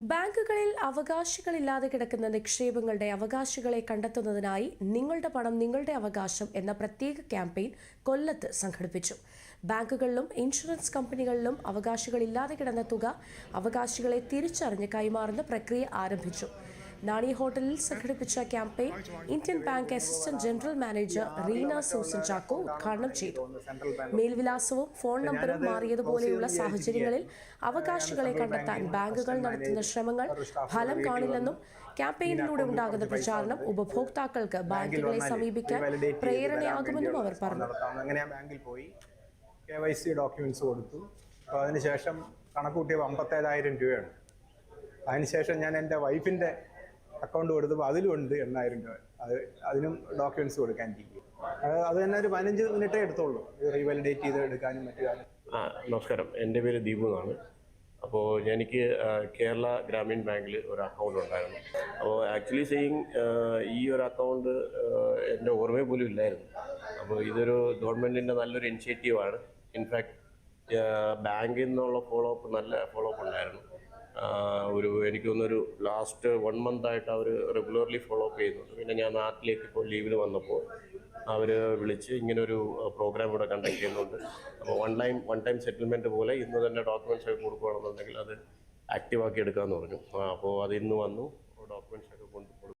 ബാങ്കുകളിൽ അവകാശികളില്ലാതെ കിടക്കുന്ന നിക്ഷേപങ്ങളുടെ അവകാശികളെ കണ്ടെത്തുന്നതിനായി നിങ്ങളുടെ പണം നിങ്ങളുടെ അവകാശം എന്ന പ്രത്യേക ക്യാമ്പയിൻ കൊല്ലത്ത് സംഘടിപ്പിച്ചു. ബാങ്കുകളിലും ഇൻഷുറൻസ് കമ്പനികളിലും അവകാശികളില്ലാതെ കിടന്ന തുക അവകാശികളെ തിരിച്ചറിഞ്ഞ് കൈമാറുന്ന പ്രക്രിയ ആരംഭിച്ചു. നാണി ഹോട്ടലിൽ സംഘടിപ്പിച്ച campaign Indian bank assistant general manager Reena Susan Chacko ഉദ്ഘാടനം ചെയ്തു. മേൽവിലാസവും ഫോൺ നമ്പറും മാറിയതുപോലെയുള്ള സാഹചര്യങ്ങളിൽ അവകാശികളെ കണ്ടെത്താൻ ബാങ്കുകൾ നടത്തുന്ന ശ്രമങ്ങൾ ഫലം കാണില്ലെന്നും ക്യാമ്പയിനിലൂടെ ഉണ്ടാകുന്ന പ്രചാരണം ഉപഭോക്താക്കൾക്ക് ബാങ്കുകളെ സമീപിക്കാൻ പ്രേരണയാകുമെന്നും അവർ പറഞ്ഞു. അങ്ങനെ ബാങ്കിൽ പോയി കെ വൈ സി ഡോക്യുമെന്റ്സ് കൊടുത്തു. അപ്പോൾ അതിനുശേഷം കണക്ക് കൂട്ടിയപ്പോൾ അമ്പത്തേഴായിരം രൂപയാണ്. അതിനുശേഷം ഞാൻ എന്റെ വൈഫിന്റെ അക്കൗണ്ട് കൊടുത്തപ്പോൾ അതിലും ഉണ്ട് എണ്ണായിരം രൂപ. അത് അതിനും ഡോക്യുമെന്റ്സ് കൊടുക്കാൻ ഇരിക്കും. അത് തന്നെ ഒരു പതിനഞ്ച് മിനിറ്റേ എടുത്തോളൂ. റീവാലിഡേറ്റ് ചെയ്ത് എടുക്കാനും മറ്റു കാര്യം. ആ നമസ്കാരം. എന്റെ പേര് ദീപു എന്നാണ്. അപ്പോൾ എനിക്ക് കേരള ഗ്രാമീൺ ബാങ്കിൽ ഒരു അക്കൗണ്ട് ഉണ്ടായിരുന്നു. അപ്പോൾ ആക്ച്വലി സെയിങ് ഈ ഒരു അക്കൗണ്ട് എന്റെ ഓർമ്മയിൽ പോലും ഇല്ലായിരുന്നു. അപ്പോൾ ഇതൊരു ഗവൺമെന്റിന്റെ നല്ലൊരു ഇനിഷ്യേറ്റീവാണ് ഇൻഫാക്ട് ബാങ്കിൽ നിന്നുള്ള ഫോളോ അപ്പ് നല്ല ഫോളോ അപ്പ് ഉണ്ടായിരുന്നു. ഒരു എനിക്ക് തോന്നുന്നൊരു ലാസ്റ്റ് വൺ മന്ത് ആയിട്ട് അവർ റെഗുലർലി ഫോളോ അപ്പ് ചെയ്യുന്നുണ്ട്. പിന്നെ ഞാൻ നാട്ടിലേക്ക് ഇപ്പോൾ ലീവിൽ വന്നപ്പോൾ അവർ വിളിച്ച് ഇങ്ങനൊരു പ്രോഗ്രാം ഇവിടെ കണ്ടക്ട് ചെയ്യുന്നുണ്ട്. അപ്പോൾ one time one time settlement പോലെ ഇന്ന് തന്നെ ഡോക്യുമെന്റ്സ് ഒക്കെ കൊടുക്കുകയാണെന്നുണ്ടെങ്കിൽ അത് ആക്റ്റീവ് ആക്കി എടുക്കാമെന്ന് പറഞ്ഞു. അപ്പോൾ അത് ഇന്ന് വന്നു. ഡോക്യുമെന്റ്സ് ഒക്കെ കൊണ്ട്